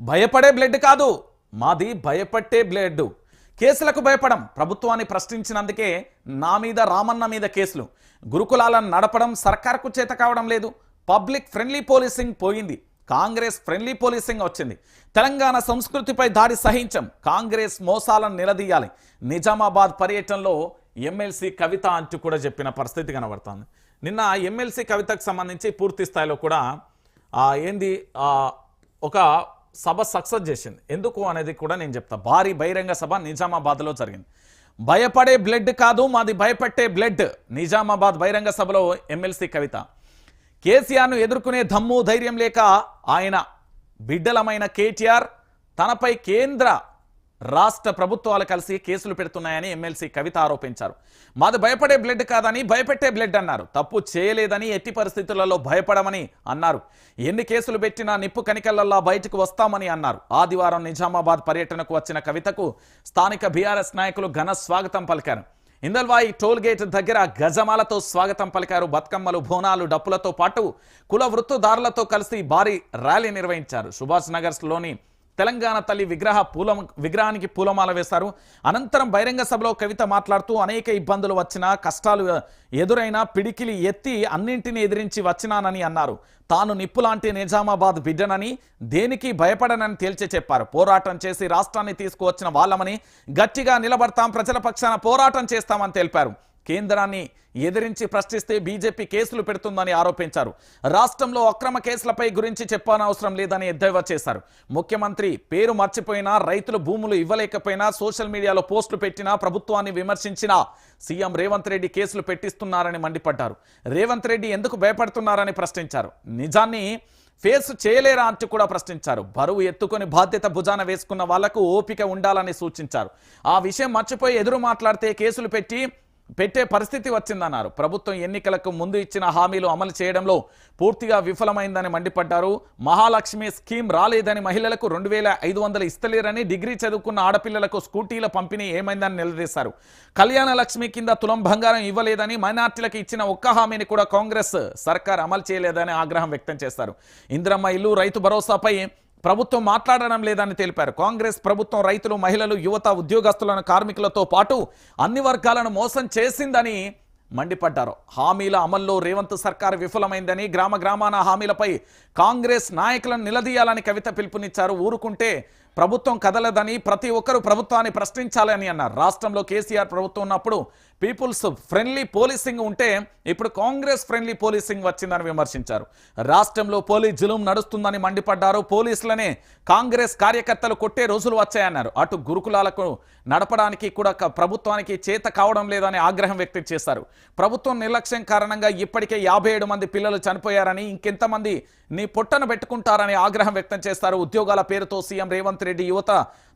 భయపడే బ్లడ్ కాదు. మాది భయపట్టే బ్లడ్ కేసులకు భయపడం ప్రభుత్వాన్ని ప్రశ్నించినందుకే నా మీద రామన్న మీద కేసులు. గురుకులాలను నడపడం సర్కార్కు చేత కావడం లేదు. పబ్లిక్ ఫ్రెండ్లీ పోలీసింగ్ పోయింది. కాంగ్రెస్ ఫ్రెండ్లీ పోలీసింగ్ వచ్చింది. తెలంగాణ సంస్కృతిపై దాడి సహించం. కాంగ్రెస్ మోసాలను నిలదీయాలి. నిజామాబాద్ పర్యటనలో ఎమ్మెల్సీ కవిత అంటూ కూడా చెప్పిన పరిస్థితి కనబడుతుంది. నిన్న ఎమ్మెల్సీ కవితకు సంబంధించి పూర్తి స్థాయిలో కూడా ఏంది ఒక సభ సక్సెస్ చేసింది. ఎందుకు అనేది కూడా నేను చెప్తా. భారీ బహిరంగ సభ నిజామాబాద్లో జరిగింది. భయపడే బ్లడ్ కాదు మాది భయపెట్టే బ్లడ్. నిజామాబాద్ బహిరంగ సభలో ఎమ్మెల్సీ కవిత. కేసీఆర్ను ఎదుర్కొనే దమ్ము ధైర్యం లేక ఆయన బిడ్డలమైన కేటీఆర్ తనపై కేంద్ర రాష్ట్ర ప్రభుత్వాలు కలిసి కేసులు పెడుతున్నాయని ఎమ్మెల్సీ కవిత ఆరోపించారు. మాది భయపడే బ్లడ్ కాదని భయపెట్టే బ్లడ్ అన్నారు. తప్పు చేయలేదని ఎట్టి పరిస్థితులలో భయపడమని అన్నారు. ఎన్ని కేసులు పెట్టినా నిప్పు కనికలల్లా బయటకు వస్తామని అన్నారు. ఆదివారం నిజామాబాద్ పర్యటనకు వచ్చిన కవితకు స్థానిక బీఆర్ఎస్ నాయకులు ఘన స్వాగతం పలికారు. ఇందల్వాయి టోల్ గేట్ దగ్గర గజమాలతో స్వాగతం పలికారు. బతుకమ్మలు బోనాలు డప్పులతో పాటు కుల వృత్తుదారులతో కలిసి భారీ ర్యాలీ నిర్వహించారు. సుభాష్ నగర్లోని తెలంగాణ తల్లి విగ్రహ పూల విగ్రహానికి పూలమాల వేశారు. అనంతరం బహిరంగ సభలో కవిత మాట్లాడుతూ అనేక ఇబ్బందులు వచ్చినా కష్టాలు ఎదురైనా పిడికిలి ఎత్తి అన్నింటినీ ఎదిరించి వచ్చినానని అన్నారు. తాను నిప్పులాంటి నిజామాబాద్ బిడ్డనని దేనికి భయపడనని తేల్చి చెప్పారు. పోరాటం చేసి రాష్ట్రాన్ని తీసుకువచ్చిన వాళ్ళమని గట్టిగా నిలబడతాం ప్రజల పక్షాన పోరాటం చేస్తామని తెలిపారు. కేంద్రాన్ని ఎదిరించి ప్రశ్నిస్తే బీజేపీ కేసులు పెడుతుందని ఆరోపించారు. రాష్ట్రంలో అక్రమ కేసులపై గురించి చెప్పనవసరం లేదని ఎద్దేవా చేశారు. ముఖ్యమంత్రి పేరు మర్చిపోయినా రైతులు భూములు ఇవ్వలేకపోయినా సోషల్ మీడియాలో పోస్టులు పెట్టినా ప్రభుత్వాన్ని విమర్శించినా సీఎం రేవంత్ రెడ్డి కేసులు పెట్టిస్తున్నారని మండిపడ్డారు. రేవంత్ రెడ్డి ఎందుకు భయపడుతున్నారని ప్రశ్నించారు. నిజాన్ని ఫేస్ చేయలేరా అంటూ కూడా ప్రశ్నించారు. బరువు ఎత్తుకొని బాధ్యత భుజాన వేసుకున్న వాళ్ళకు ఓపిక ఉండాలని సూచించారు. ఆ విషయం మర్చిపోయి ఎదురు మాట్లాడితే కేసులు పెట్టి పెట్టే పరిస్థితి వచ్చిందన్నారు. ప్రభుత్వం ఎన్నికలకు ముందు ఇచ్చిన హామీలు అమలు చేయడంలో పూర్తిగా విఫలమైందని మండిపడ్డారు. మహాలక్ష్మి స్కీమ్ రాలేదని మహిళలకు రెండు వేల ఐదు వందలు ఇస్తలేరని డిగ్రీ చదువుకున్న ఆడపిల్లలకు స్కూటీల పంపిణీ ఏమైందని నిలదీశారు. కళ్యాణ లక్ష్మి కింద తులం బంగారం ఇవ్వలేదని మైనార్టీలకు ఇచ్చిన ఒక్క హామీని కూడా కాంగ్రెస్ సర్కార్ అమలు చేయలేదని ఆగ్రహం వ్యక్తం చేశారు. ఇంద్రమ్మ ఇల్లు రైతు భరోసాపై ప్రభుత్వం మాట్లాడడం లేదని తెలిపారు. కాంగ్రెస్ ప్రభుత్వం రైతులు మహిళలు యువత ఉద్యోగస్తులను కార్మికులతో పాటు అన్ని వర్గాలను మోసం చేసిందని మండిపడ్డారు. హామీల అమల్లో రేవంత్ సర్కార్ విఫలమైందని గ్రామ గ్రామాన హామీలపై కాంగ్రెస్ నాయకులను నిలదీయాలని కవిత పిలుపునిచ్చారు. ఊరుకుంటే ప్రభుత్వం కదలదని ప్రతి ఒక్కరూ ప్రభుత్వాన్ని ప్రశ్నించాలని అన్నారు. రాష్ట్రంలో కేసీఆర్ ప్రభుత్వం ఉన్నప్పుడు పీపుల్స్ ఫ్రెండ్లీ పోలీసింగ్ ఉంటే ఇప్పుడు కాంగ్రెస్ ఫ్రెండ్లీ పోలీసింగ్ వచ్చిందని విమర్శించారు. రాష్ట్రంలో పోలీస్ జులుం నడుస్తుందని మండిపడ్డారు. పోలీసులనే కాంగ్రెస్ కార్యకర్తలు కొట్టే రోజులు వచ్చాయన్నారు. అటు గురుకులాలకు నడపడానికి కూడా ప్రభుత్వానికి చేత కావడం లేదని ఆగ్రహం వ్యక్తం చేశారు. ప్రభుత్వం నిర్లక్ష్యం కారణంగా ఇప్పటికే యాభై ఏడు మంది పిల్లలు చనిపోయారని ఇంకెంతమంది నీ పొట్టను పెట్టుకుంటారని ఆగ్రహం వ్యక్తం చేస్తారు ఉద్యోగాల పేరుతో సీఎం రేవంత్ రెడ్డి యువత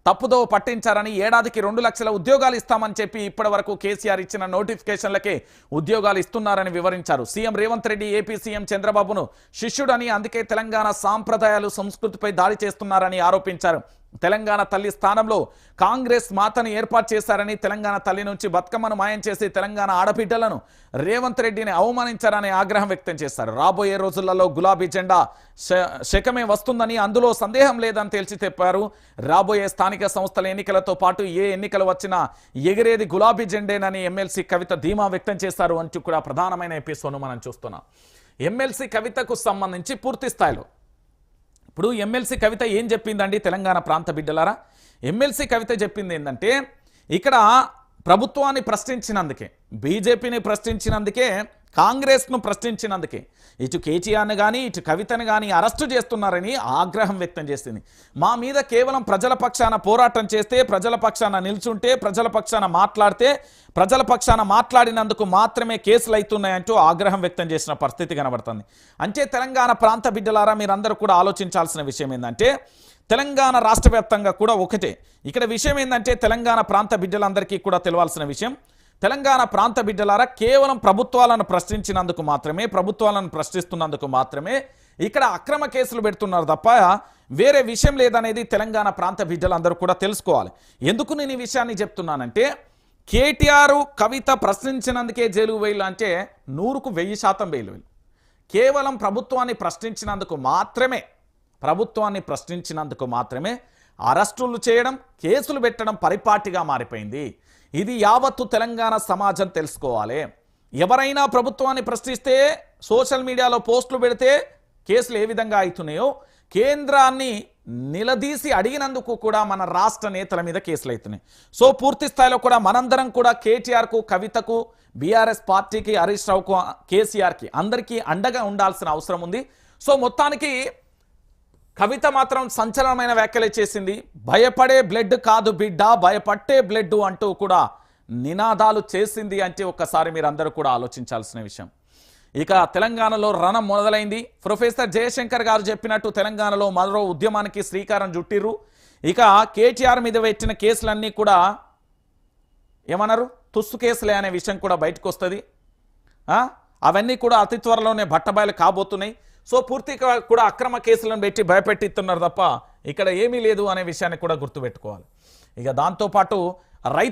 తప్పుదో పట్టించారని ఏడాదికి రెండు లక్షల ఉద్యోగాలు ఇస్తామని చెప్పి ఇప్పటి వరకు కేసీఆర్ ఇచ్చిన నోటిఫికేషన్లకే ఉద్యోగాలు ఇస్తున్నారని వివరించారు. CM Revanth Reddy AP CM చంద్రబాబును శిష్యుడని అందుకే తెలంగాణ సాంప్రదాయాలు సంస్కృతిపై దాడి చేస్తున్నారని ఆరోపించారు. తెలంగాణ తల్లి స్థానంలో కాంగ్రెస్ మాతను ఏర్పాటు చేశారని తెలంగాణ తల్లి నుంచి బతుకమ్మను మాయం చేసి తెలంగాణ ఆడబిడ్డలను రేవంత్ రెడ్డిని అవమానించారని ఆగ్రహం వ్యక్తం చేశారు. రాబోయే రోజులలో గులాబీ జెండా శ- శకమే వస్తుందని అందులో సందేహం లేదని తేల్చి చెప్పారు. రాబోయే స్థానిక స్థానిక సంస్థల ఎన్నికలతో పాటు ఏ ఎన్నికలు వచ్చినా ఎగిరేది గులాబీ జెండేనని ఎమ్మెల్సీ కవిత ధీమా వ్యక్తం చేశారు అంటూ కూడా ప్రధానమైన ఎపిసోడ్ను మనం చూస్తున్నాం. ఎమ్మెల్సీ కవితకు సంబంధించి పూర్తి స్థాయిలో ఇప్పుడు ఎమ్మెల్సీ కవిత ఏం చెప్పిందండి తెలంగాణ ప్రాంత బిడ్డలారా? ఎమ్మెల్సీ కవిత చెప్పింది ఏంటంటే ఇక్కడ ప్రభుత్వాన్ని ప్రశ్నించినందుకే బీజేపీని ప్రశ్నించినందుకే కాంగ్రెస్ను ప్రశ్నించినందుకే. ఇటు కేటీఆర్ని కానీ ఇటు కవితను కానీ అరెస్టు చేస్తున్నారని ఆగ్రహం వ్యక్తం చేసింది. మా మీద కేవలం ప్రజల పక్షాన పోరాటం చేస్తే ప్రజల పక్షాన నిల్చుంటే ప్రజల పక్షాన మాట్లాడితే ప్రజల పక్షాన మాట్లాడినందుకు మాత్రమే కేసులు అవుతున్నాయంటూ ఆగ్రహం వ్యక్తం చేసిన పరిస్థితి కనబడుతుంది. అంటే తెలంగాణ ప్రాంత బిడ్డలారా మీరందరూ కూడా ఆలోచించాల్సిన విషయం ఏంటంటే తెలంగాణ రాష్ట్ర వ్యాప్తంగా కూడా ఒకటే. ఇక్కడ విషయం ఏంటంటే తెలంగాణ ప్రాంత బిడ్డలందరికీ కూడా తెలవాల్సిన విషయం తెలంగాణ ప్రాంత బిడ్డలారా కేవలం ప్రభుత్వాలను ప్రశ్నించినందుకు మాత్రమే ప్రభుత్వాలను ప్రశ్నిస్తున్నందుకు మాత్రమే ఇక్కడ అక్రమ కేసులు పెడుతున్నారు తప్ప వేరే విషయం లేదనేది తెలంగాణ ప్రాంత బిడ్డలందరూ కూడా తెలుసుకోవాలి. ఎందుకు నేను ఈ విషయాన్ని చెప్తున్నానంటే కేటీఆర్ కవిత ప్రశ్నించినందుకే జైలు వేలు అంటే నూరుకు వెయ్యి శాతం వేలు కేవలం ప్రభుత్వాన్ని ప్రశ్నించినందుకు మాత్రమే ప్రభుత్వాన్ని ప్రశ్నించినందుకు మాత్రమే అరెస్టులు చేయడం కేసులు పెట్టడం పరిపాటిగా మారిపోయింది. ఇది యావత్తు తెలంగాణ సమాజం తెలుసుకోవాలి. ఎవరైనా ప్రభుత్వాన్ని ప్రశ్నిస్తే సోషల్ మీడియాలో పోస్టులు పెడితే కేసులు ఏ విధంగా అవుతున్నాయో కేంద్రాన్ని నిలదీసి అడిగినందుకు కూడా మన రాష్ట్ర నేతల మీద కేసులు అవుతున్నాయి. సో పూర్తి స్థాయిలో కూడా మనందరం కూడా కేటీఆర్కు కవితకు బీఆర్ఎస్ పార్టీకి హరీష్ రావుకు కేసీఆర్కి అందరికీ అండగా ఉండాల్సిన అవసరం ఉంది. సో మొత్తానికి కవిత మాత్రం సంచలనమైన వ్యాఖ్యలే చేసింది. భయపడే బ్లడ్ కాదు బిడ్డ భయపట్టే బ్లడ్ అంటూ కూడా నినాదాలు చేసింది అంటే ఒక్కసారి మీరు అందరూ కూడా ఆలోచించాల్సిన విషయం. ఇక తెలంగాణలో రణం మొదలైంది. ప్రొఫెసర్ జయశంకర్ గారు చెప్పినట్టు తెలంగాణలో మరో ఉద్యమానికి శ్రీకారం చుట్టిర్రు. ఇక కేటీఆర్ మీద పెట్టిన కేసులన్నీ కూడా ఏమన్నారు? తుస్సు కేసులే అనే విషయం కూడా బయటకు వస్తుంది. అవన్నీ కూడా అతి త్వరలోనే బట్టబయలు కాబోతున్నాయి. సో పూర్తిగా కూడా అక్రమ కేసులను పెట్టి భయపెట్టిస్తున్నారు తప్ప ఇక్కడ ఏమీ లేదు అనే విషయాన్ని కూడా గుర్తుపెట్టుకోవాలి. ఇక దాంతోపాటు రైతు